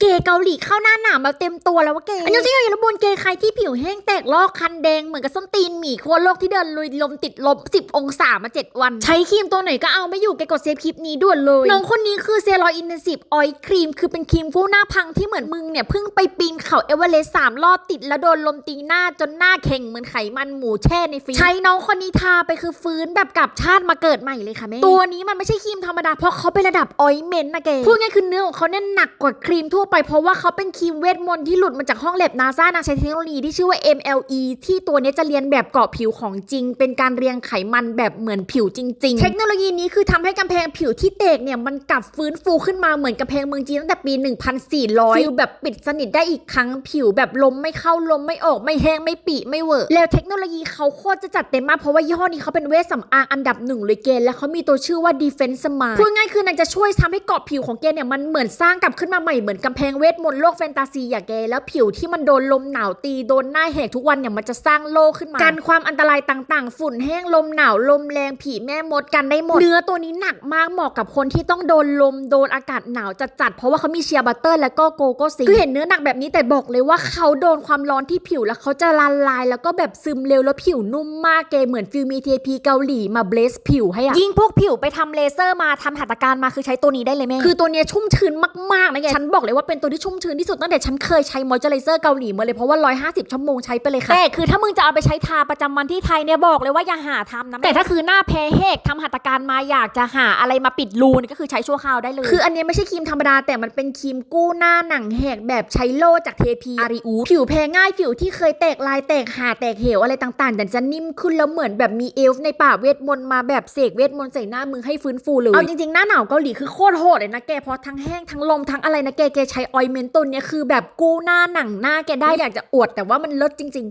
เกย์เกาหลีเข้าหน้าหนาวแบบเต็มตัวแล้วว่าเกย์อันนี้ซิโยนบนเกย์ใครที่ผิวแห้งแตกลอกคันแดงเหมือนกับส้นตีนหมีขั้วโลกที่เดินลุยลมติดลบ10 องศามา 7 วัน ใช้ครีมตัวไหนก็เอาไม่อยู่แกกดเซฟคลิปนี้ด่วนเลย น้องคนนี้คือเซรอยอินเทนซีฟออยล์ครีม คือเป็นครีมฟูหน้าพังที่เหมือนมึงเนี่ยเพิ่งไปปีนเขาเอเวอเรสต์สามรอบติดแล้วโดนลมตีหน้าจนหน้าเข่งเหมือนไขมันหมูแช่ในฟรีซใช้น้องคนนี้ทาไปคือฟื้นแบบกลับชาติมาเกิดใหม่เลยค่ะแม่ตัวนี้มันไม่ใช่ครีมธรรมดาเพราะเขาเป็นระดับออยเมนต์นะแกพูดง่ายคือเนื้อของเขาเนี่ยหนักกว่าครีมทั่วไปเพราะว่าเขาเป็นครีมเวทมนต์ที่หลุดมาจากห้องแลบนาซานางใช้เทคโนโลยีที่ชื่อว่า MLE ที่ตัวเนี้ยจะเรียนแบบเกาะผิวของจริง เป็นการเรียงไขมันแบบเหมือนผิวจริง ๆ เทคโนโลยีนี้คือทำให้กำแพงผิวที่แตกเนี่ยมันกลับฟื้นฟูขึ้นมาเหมือนกำแพงเมืองจีนตั้งแต่ปี 1400ฟิลแบบปิดสนิทได้อีกครั้งผิวแบบลมไม่เข้าลมไม่ออกไม่แห้งไม่ปีไม่เวอร์แล้วเทคโนโลยีเขาโคตรจะจัดเต็มมากเพราะว่ายี่ห้อนี้เขาเป็นเวชสำอางอันดับหนึ่งเลยเกณฑ์และเขามีตัวชื่อว่า Defense Smart พูดง่ายคือนางจะช่วยทำให้เกาะผิวของแกเนี่ยมันเหมือนสร้างกลับขึ้นมาใหม่เหมือนกำแพงเวทมนต์โลกแฟนตาซีอย่างแกแล้วผิวที่มันโดนลมหนาวตีโดนหน้าแหกทุกวันเนี่ยมันจะสร้างโลขึ้นมากันความอันตรายต่างๆ ฝุ่นแห้งลมหนาวลมแรงผีแม่มดกันได้หมด เนื้อตัวนี้หนักมากเหมาะกับคนที่ต้องโดนลมโดนอากาศหนาวจัดๆเพราะว่าเขามีเชียร์บัตเตอร์แล้วก็โกโก้ซีคือเห็นเนื้อหนักแบบนี้แต่บอกเลยว่าเขาโดนความร้อนที่ผิวแล้วเขาจะละลาย แล้วก็แบบซึมเร็วแล้วผิวนุ่มมากเกเหมือนฟิลมีเทพีเกาหลีมาเบลสผิวให้อะยิ่งพวกผิวไปทำเลเซอร์มาทำหัตถการมาคือใช้ตัวนี้ได้เลยแม่คือตัวเนี้ยชุ่มชื้นมากๆนะแกฉันบอกเลยว่าเป็นตัวที่ชุ่มชื้นที่สุดตั้งแต่ฉันเคยใช้มอยเจอไรเซอร์เกาหลีมาเลยเพราะว่า 150 ชั่วโมงใช้ไปเลยค่ะแต่คือถ้ามึงจะเอาไปใช้ทาประจำวันที่ไทยเนี่ยบอกเลยว่าอย่าหาทำนะแต่ถ้าคือหน้าแพ้แหกทำหัตถการมาอยากจะหาอะไรมาปิดรูนี่ก็คือใช้ชั่วคราวได้เลย คืออันเนี้ยไม่ใช่ครีมธรรมดาแต่มันเป็นครีมกู้หน้าหนังแหกแบบใช้โล่จากเทพีอาริอูผิวแพ้ง่ายผิวที่เคยแตกลายแตกหาแตกเหวอะไรต่างๆแต่จะนิ่มขึ้นแล้วเหมือนแบบมีเอลฟ์ในป่าเวทมนต์มาแบบเสกเวทมนต์ใส่หน้ามึงให้ฟื้นฟูเลยเอาจริงๆหน้าหนาวเกาหลีคือโคตรโหดเลยนะแกเพราะทั้งแห้งทั้งลมทั้งอะไรนะแกแกใช้ออยเมนต์ตัวเนี้ยคือแบบกู้หน้าหนังหน้าแกได้อยากจะอวดแต่ว่ามันเลิศจริง